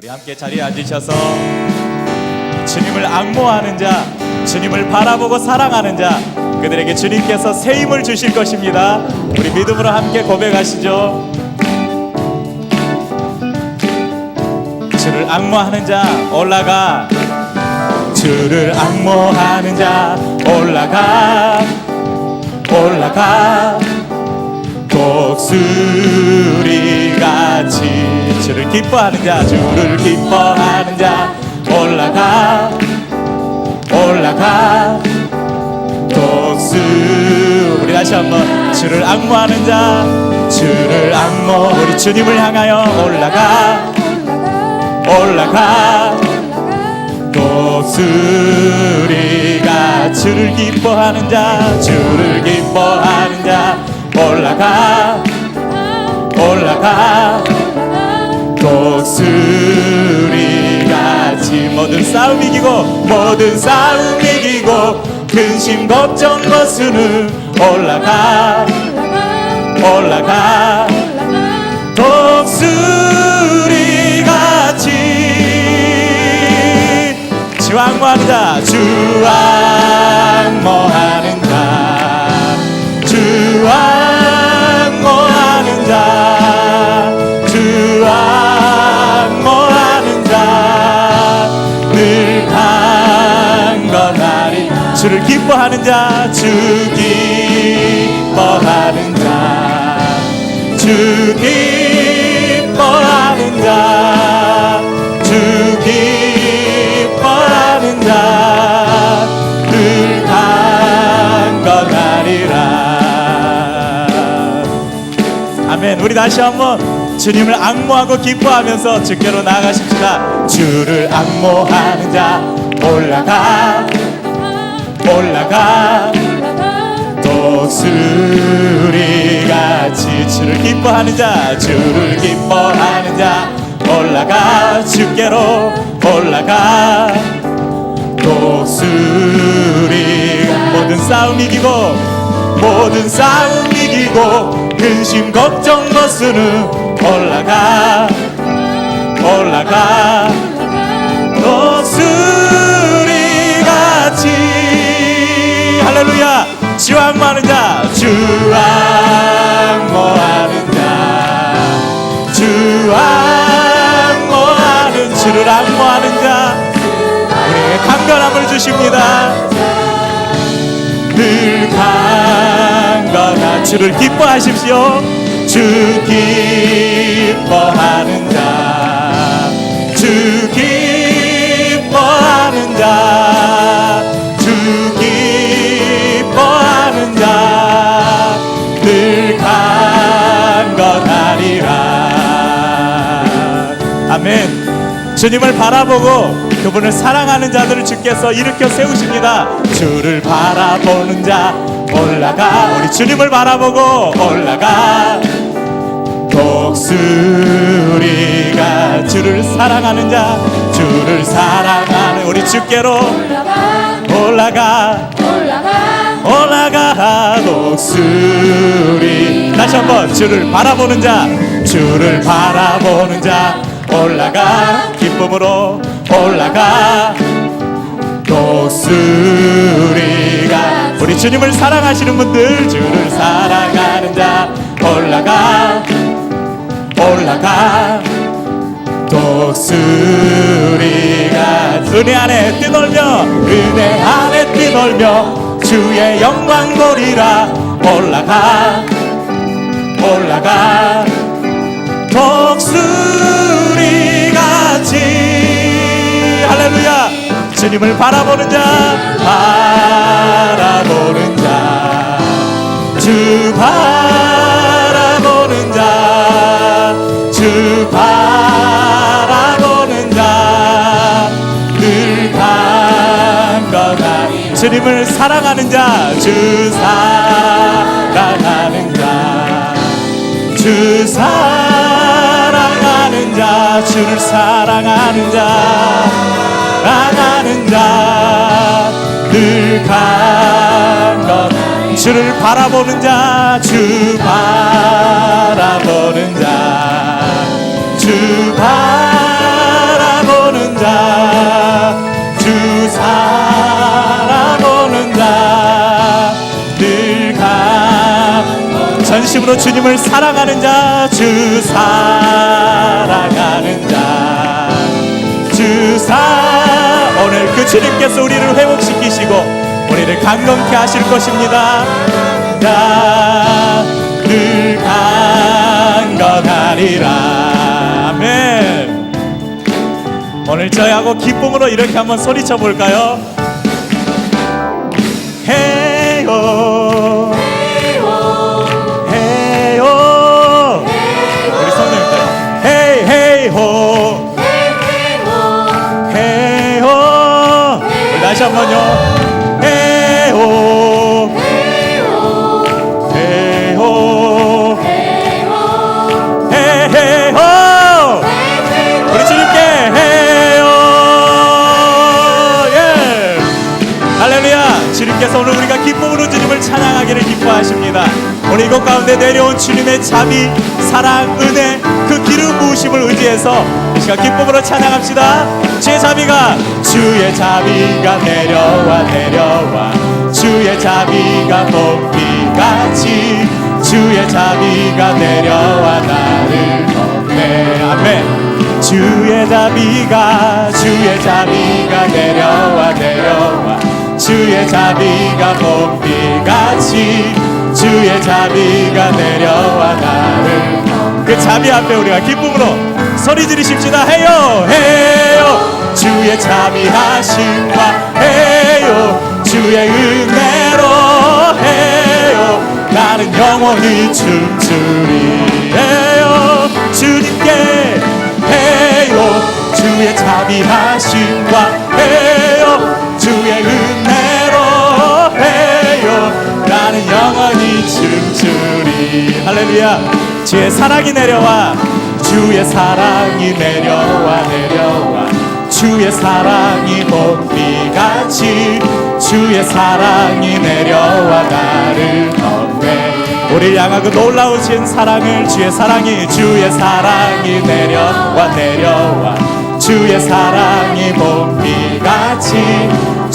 우리 함께 자리에 앉으셔서 주님을 악모하는 자, 주님을 바라보고 사랑하는 자, 그들에게 주님께서 새 힘을 주실 것입니다. 우리 믿음으로 함께 고백하시죠. 주를 악모하는 자 올라가 주를 악모하는 자 올라가 올라가 독수리 같이 기뻐하는 자 주를 기뻐하는 자. 올라가 올라가. 독수 우리 다시 한번 주를 악모하는 자 주를 악모 우리 주님을 향하여 올라가 올라가. 독수리가 주를 기뻐하는 자 주를 기뻐하는 자. 올라가 올라가 독수리같이 모든 싸움 이기고 모든 싸움 이기고 근심 걱정 거스는 올라가 올라가. 독수리 같이 주왕모하는 자 주왕모하는 자 주왕 주를 기뻐하는 자 주 기뻐하는 자 주 기뻐하는 자 주 기뻐하는 자 늘 강건하리라 아멘. 우리 다시 한번 주님을 악모하고 기뻐하면서 주께로 나아가십시다. 주를 악모하는 자 올라가 올라가. 독수리같이 주를 기뻐하는 자 주를 기뻐하는 자. 올라가 주께로 올라가. 독수리가 모든 싸움 이기고 모든 싸움 이기고 근심 걱정 거스는 올라가. 올라가. 독수리같이 할렐루야 주왕모하는 자 주왕 모하는 자 주왕 모하는 주를 악모하는 자 우리에게 강건함을 주십니다. 늘 강건한 주를 기뻐하십시오. 주 기뻐하는 자주 기 아멘. 주님을 바라보고 그분을 사랑하는 자들을 주께서 일으켜 세우십니다. 주를 바라보는 자 올라가. 우리 주님을 바라보고 올라가. 독수리가 주를 사랑하는 자 주를 사랑하는 우리 주께로 올라가. 올라가. 독수리. 다시 한번 주를 바라보는 자 주를 바라보는 자 올라가. 기쁨으로 올라가. 독수리가. 우리 주님을 사랑하시는 분들 주를 사랑하는 자 올라가. 올라가. 독수리가. 은혜 안에 뛰놀며 은혜 안에 뛰놀며 주의 영광 보리라. 올라가. 올라가. 독수리 같이. 할렐루야. 주님을 바라보는 자 바라보는 자 주 바라보는 자주 바라보는 자늘 강건한 주님을 사랑하는 자주 사랑하는 자주 사랑하는 자 주를 사랑하는가 사랑하는가. 늘 강건 주를 바라보는 자 주 바라보는 자주 바라보는 자주 사랑 기쁨으로 주님을 사랑하는 자, 주 사랑하는 자, 주 사. 오늘 그 주님께서 우리를 회복시키시고 우리를 강건케 하실 것입니다. 나늘 강건하리라. 아멘. 오늘 저희하고 기쁨으로 이렇게 한번 소리쳐 볼까요? 해요. 주님께 해요. 예. 할렐루야. 주님께서 오늘 우리가 기쁨으로 주님을 찬양하기를 기뻐하십니다. 오늘 이곳 가운데 내려온 주님의 자비, 사랑, 은혜, 그 기름 부으심을 의지해서 이 시간 기쁨으로 찬양합시다. 주의 자비가 주의 자비가 내려와 내려와. 주의 자비가 봄비같이 주의 자비가 내려와 나를 덮네. 아멘. 주의 자비가 주의 자비가 내려와 내려와. 주의 자비가 봄비같이 주의 자비가 내려와 나를. 그 자비 앞에 우리가 기쁨으로 소리 지르십시다. 해요 해요. 주의 자비하심과 해요. 주의 은혜로 해요. 나는 영원히 춤추리. 해요 주님께 해요. 주의 자비하심과 해요. 주의 은혜로 나는 영원히 춤추리. 할렐루야. 주의 사랑이 내려와. 주의 사랑이 내려와 내려와. 주의 사랑이 봄비같이. 주의 사랑이 내려와 나를 덮네. 향한 그 놀라우신 사랑을 주의 사랑이 주의 사랑이 내려와 내려와. 주의 사랑이 봄비같이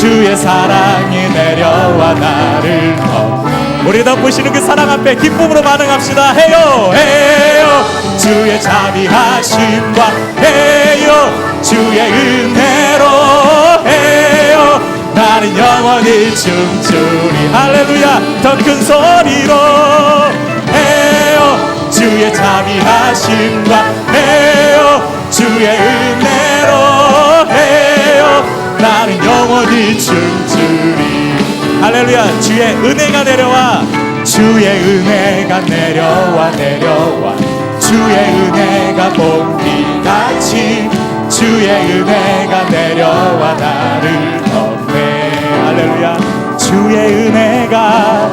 주의 사랑이 내려와 나를 덮네 우리 덮으시는 그 사랑 앞에 기쁨으로 반응합시다. 해요 해요. 주의 자비하심과 해요. 주의 은혜로 해요. 나는 영원히 춤추리. 할렐루야. 더 큰 소리로 해요. 주의 자비하심과 해요. 주의 은혜로 나는 영원히 춤추리. 할렐루야 주의 은혜가 내려와. 주의 은혜가 내려와 내려와. 주의 은혜가 봄비같이 주의 은혜가 내려와 나를 덮네 할렐루야 주의 은혜가.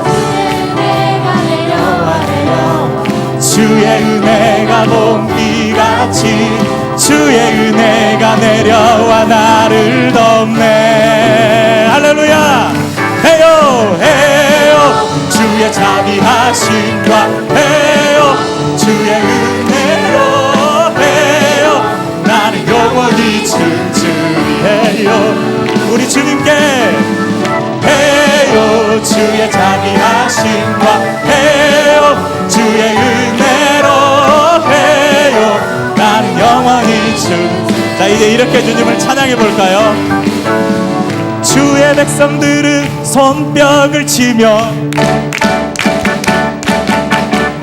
주의 은혜가 봄비같이 주의 은혜가 내려와 나를 덮네. 할렐루야! 해요 해요. 주의 자비하심과 해요. 주의 은혜로 해요. 나는 영원히 춤추리 해요. 우리 주님께 해요. 주의 자비하심과 해요. 주의 은혜 자 이제 이렇게 주님을 찬양해 볼까요? 주의 백성들은 손뼉을 치며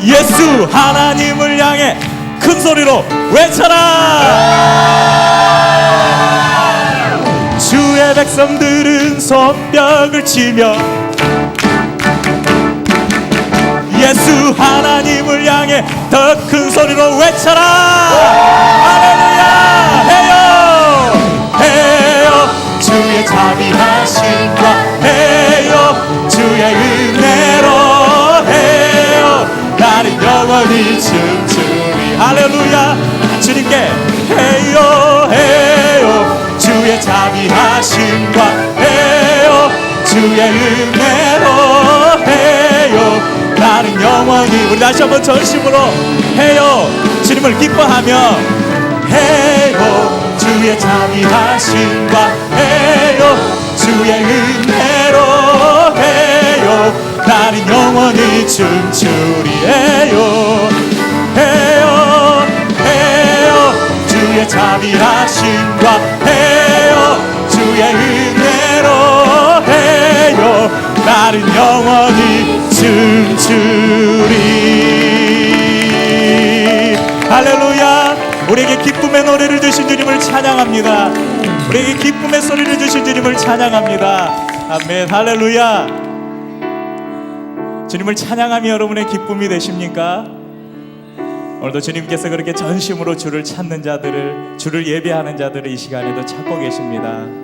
예수 하나님을 향해 큰 소리로 외쳐라! 주의 백성들은 손뼉을 치며 예수 하나님을 향해 더 큰 소리로 외쳐라. 할렐루야. 해요. 해요. 주의 자비하심과 해요. 주의 은혜로. 해요. 나는 영원히 춤추리. 할렐루야. 주님께 해요. 해요. 주의 자비하심과 해요. 주의 은혜로 나는 영원히 우리 다시 한번 전심으로 해요. 주님을 기뻐하며 해요. 주의 자비하심과 해요. 주의 은혜로 해요. 나는 영원히 춤추리에요. 해요. 해요. 주의 자비하심과 해요. 주의 해요 나는 영원히 춤추리 할렐루야. 우리에게 기쁨의 노래를 주신 주님을 찬양합니다. 우리에게 기쁨의 소리를 주신 주님을 찬양합니다. 아멘. 할렐루야. 주님을 찬양하며 여러분의 기쁨이 되십니까? 오늘도 주님께서 그렇게 전심으로 주를 찾는 자들을 주를 예배하는 자들을 이 시간에도 찾고 계십니다.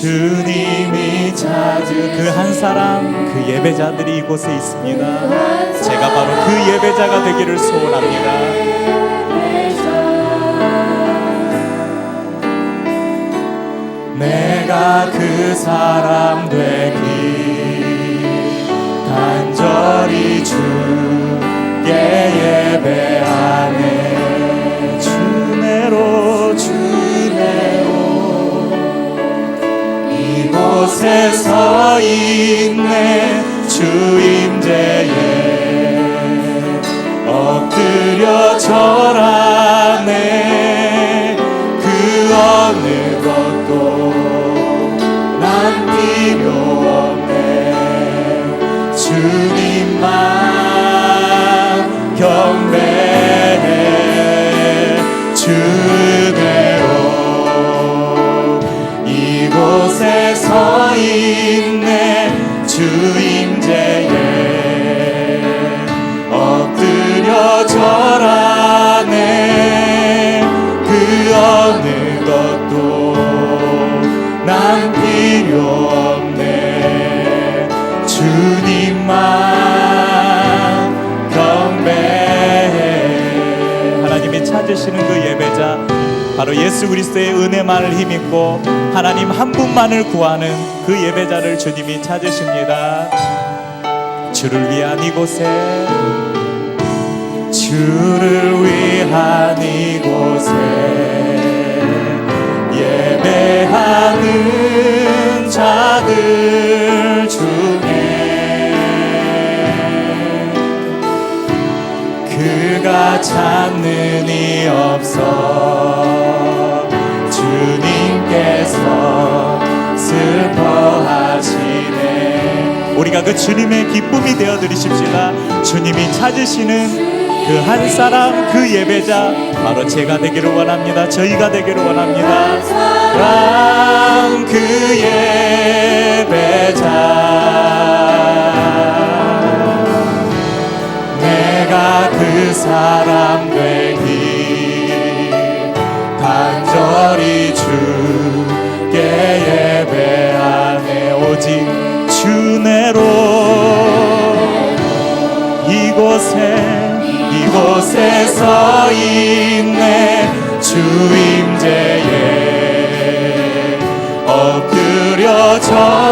주님이 찾은 그한 사람 그 예배자들이 이곳에 있습니다. 제가 바로 그 예배자가 되기를 소원합니다. 내가 그 사람 되기 있네. 주임제에 엎드려 절 예수 그리스도의 은혜만을 힘입고 하나님 한 분만을 구하는 그 예배자를 주님이 찾으십니다. 주를 위한 이곳에 주를 위한 이곳에 예배하는 자들 중에 그가 찾는 이 없어 우리가 그 주님의 기쁨이 되어 드리십시다. 주님이 찾으시는 그 한 사람 그 예배자 바로 제가 되기를 원합니다. 저희가 되기를 원합니다. 그 예배자. 내가 그 사람 되기 간절히 주내로. 이곳에 이곳에 서 있네 주임제에 엎드려 절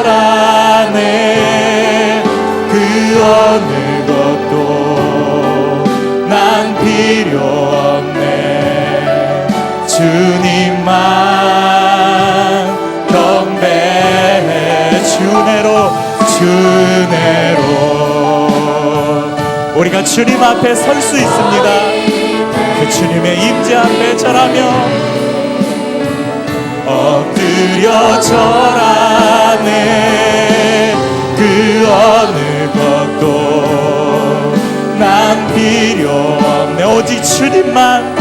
주내로. 우리가 주님 앞에 설 수 있습니다. 그 주님의 임재 앞에 절하며 엎드려 절하네. 그 어느 것도 난 필요 없네. 오직 주님만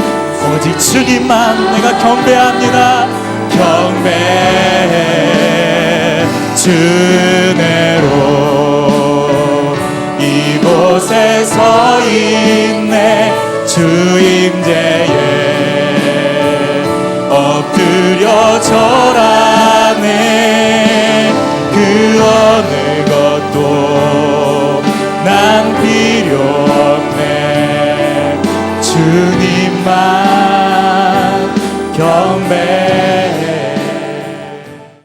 오직 주님만 내가 경배합니다. 경배해 주